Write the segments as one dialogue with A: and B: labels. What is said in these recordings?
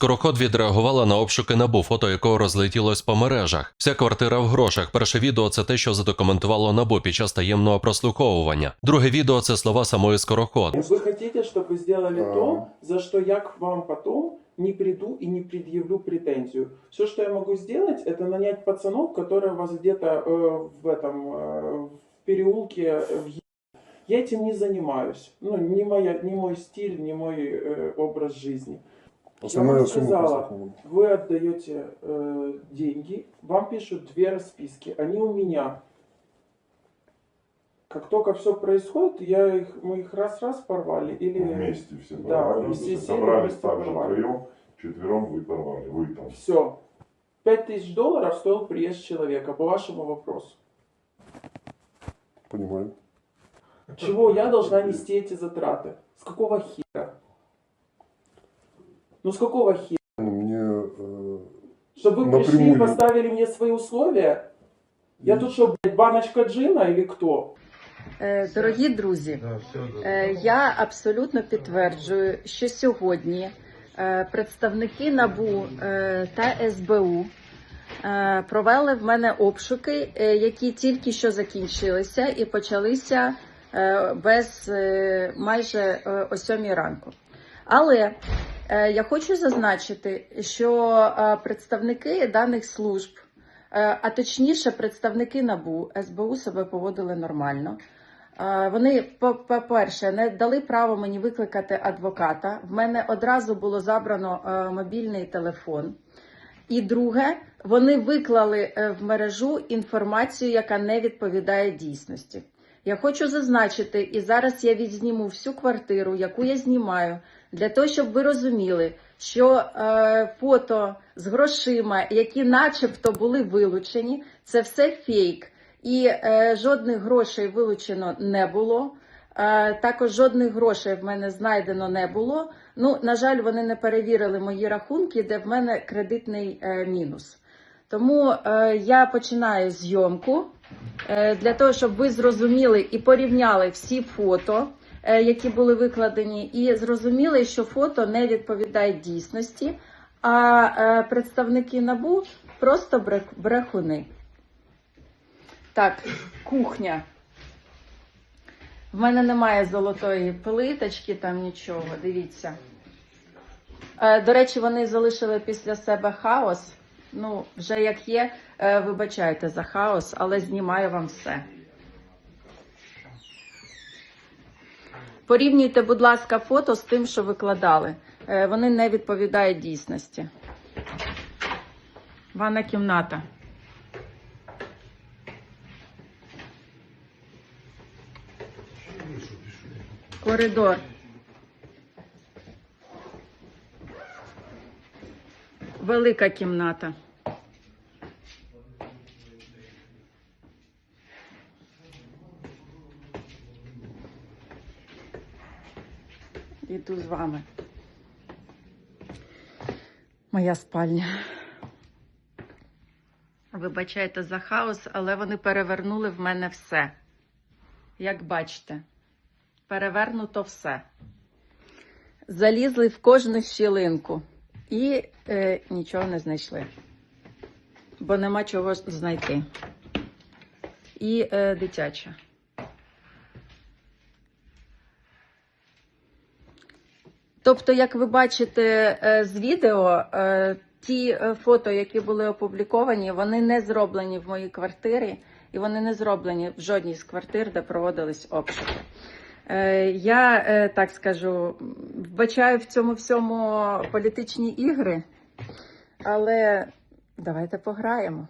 A: Скороход відреагувала на обшуки набу, фото якого розлетілось по мережах. Вся квартира в грошах. Перше відео це те, що задокументувало набу під час таємного прослуховування. Друге відео це слова самої Скороход.
B: Вы хотите, чтобы сделали
C: Да.
B: то, за что я к вам потом не приду и не предъявлю претензию. Все, что я могу сделать, это нанять пацанов, которые вас где-то э, в этом э, в переулке э, в Е- я этим не занимаюсь. Ну, не, моя, не мой стиль, не мой э, образ жизни.
C: Основная сумма
B: сказала. Вы отдаете э, деньги, вам пишут две расписки. Они у меня. Как только все происходит, я их, мы их раз-раз порвали. Или...
D: Вместе все
B: Да,
D: порвали.
B: вместе
D: собрались
B: вместе
D: так же
B: порвали.
D: втроем, четвером вы порвали. Вы там.
B: Все. Пять тысяч долларов стоил приезд человека, по вашему вопросу.
C: Понимаю.
B: Чего я должна нести эти затраты? С какого хера? Ну с какого хера?
C: Ну, Мне э,
B: Чтобы вы пришли и
C: Напрямую.
B: поставили мне свои условия? Я тут что, блядь, баночка джина или кто?
E: Е, Дорогі друзі, е, я абсолютно підтверджую, що сьогодні е, представники НАБУ е, та СБУ е, провели в мене обшуки, е, які тільки що закінчилися і почалися е, без е, майже е, о сьомій ранку. Але е, я хочу зазначити, що е, представники даних служб, е, а точніше представники НАБУ, СБУ себе поводили нормально. Е, Вони, по- по-перше, не дали право мені викликати адвоката. В мене одразу було забрано е, мобільний телефон. І друге, вони виклали е, в мережу інформацію, яка не відповідає дійсності. Я хочу зазначити, і зараз я відзніму всю квартиру, яку я знімаю, для того, щоб ви розуміли, що е, фото з грошима, які начебто були вилучені, це все фейк. І е, жодних грошей вилучено не було. Е, також жодних грошей в мене знайдено не було. Ну, на жаль, вони не перевірили мої рахунки, де в мене кредитний е, мінус. Тому е, я починаю зйомку е, для того, щоб ви зрозуміли і порівняли всі фото, які були викладені, і зрозуміли, що фото не відповідає дійсності, а е, представники набу просто брехуни. Так, кухня. В мене немає золотої плиточки, там нічого, дивіться. Е, До речі, вони залишили після себе хаос. Ну, вже як є, е, вибачайте за хаос, але знімаю вам все. Порівнюйте, будь ласка, фото з тим, що викладали. Е, Вони не відповідають дійсності. Ванна кімната. Коридор. Велика кімната. Іду з вами. Моя спальня. Вибачайте за хаос, але вони перевернули в мене все. Як бачите перевернуто все. Залізли в кожну щілинку і е, нічого не знайшли, бо нема чого знайти. І е, дитяча. Тобто, як ви бачите е, з відео, е, ті е, фото, які були опубліковані, вони не зроблені в моїй квартирі, і вони не зроблені в жодній з квартир, де проводились обшуки. Я так скажу, вбачаю в цьому всьому політичні ігри, але давайте пограємо.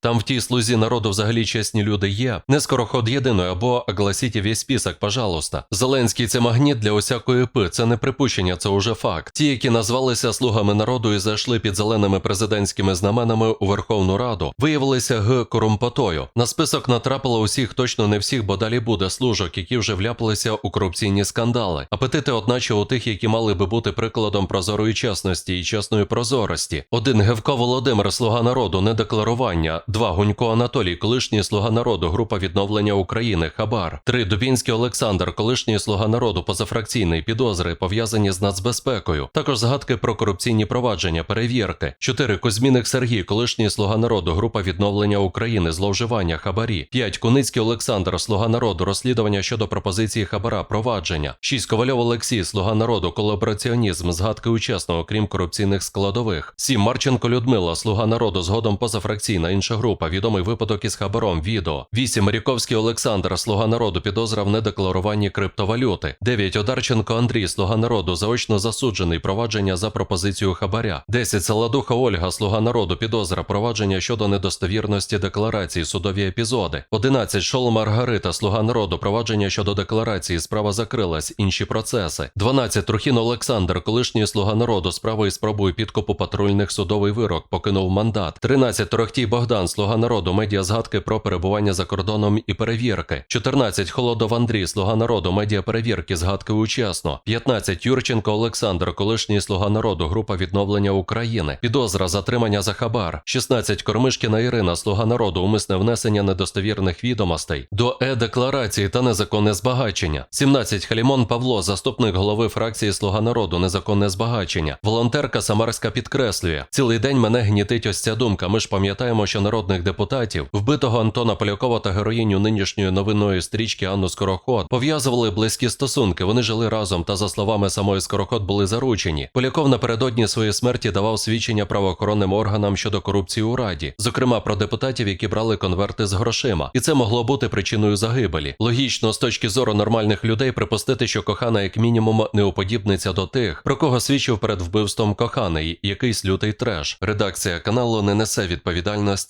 A: Там в тій слузі народу взагалі чесні люди є. Не скороход єдиної або огласіть весь список, пожалуйста. Зеленський це магніт для усякої пи. Це не припущення, це уже факт. Ті, які назвалися слугами народу і зайшли під зеленими президентськими знаменами у Верховну Раду, виявилися г корумпотою. На список натрапило усіх, точно не всіх, бо далі буде служок, які вже вляпалися у корупційні скандали. Апетити, одначе, у тих, які мали би бути прикладом прозорої чесності і чесної прозорості. Один Гевко Володимир, слуга народу, не декларування, 2. Гунько Анатолій, колишній слуга народу, група відновлення України, Хабар. 3. Дубінський Олександр, колишній слуга народу, позафракційний, підозри, пов'язані з нацбезпекою. Також згадки про корупційні провадження, перевірки. 4. Кузьміник Сергій, колишній слуга народу, група відновлення України, зловживання, хабарі. 5. Куницький Олександр, слуга народу, розслідування щодо пропозиції хабара, провадження. 6. Ковальов Олексій, слуга народу, колабораціонізм, згадки учасного, крім корупційних складових. 7. Марченко Людмила, слуга народу, згодом позафракційна, інша група, відомий випадок із хабаром, відео. 8. Маріковський Олександр, слуга народу, підозра в недекларуванні криптовалюти. 9. Одарченко Андрій, слуга народу, заочно засуджений, провадження за пропозицію хабаря. 10. Саладуха Ольга, слуга народу, підозра, провадження щодо недостовірності декларації, судові епізоди. 11. Шол Маргарита, слуга народу, провадження щодо декларації, справа закрилась, інші процеси. 12. Трухін Олександр, колишній слуга народу, справою спробою підкупу патрульних судовий вирок, покинув мандат. 13. Торохтій Богдан, слуга народу, медіа згадки про перебування за кордоном і перевірки. 14. Холодов Андрій, слуга народу, медіа перевірки, згадки учасно. 15. Юрченко Олександр, колишній слуга народу, група відновлення України. Підозра затримання за хабар. 16. Кормишкіна Ірина, слуга народу, умисне внесення недостовірних відомостей. До е-декларації та незаконне збагачення. 17. Халімон Павло, заступник голови фракції Слуга народу, незаконне збагачення. Волонтерка Самарська підкреслює: цілий день мене гнітить ось ця думка. Ми ж пам'ятаємо, що народних депутатів, вбитого Антона Полякова та героїню нинішньої новинної стрічки Анну Скороход, пов'язували близькі стосунки. Вони жили разом та, за словами самої Скороход, були заручені. Поляков напередодні своєї смерті давав свідчення правоохоронним органам щодо корупції у раді, зокрема про депутатів, які брали конверти з грошима, і це могло бути причиною загибелі. Логічно, з точки зору нормальних людей, припустити, що кохана, як мінімум, не уподібниться до тих, про кого свідчив перед вбивством коханий, якийсь лютий треш. Редакція каналу не несе відповідальності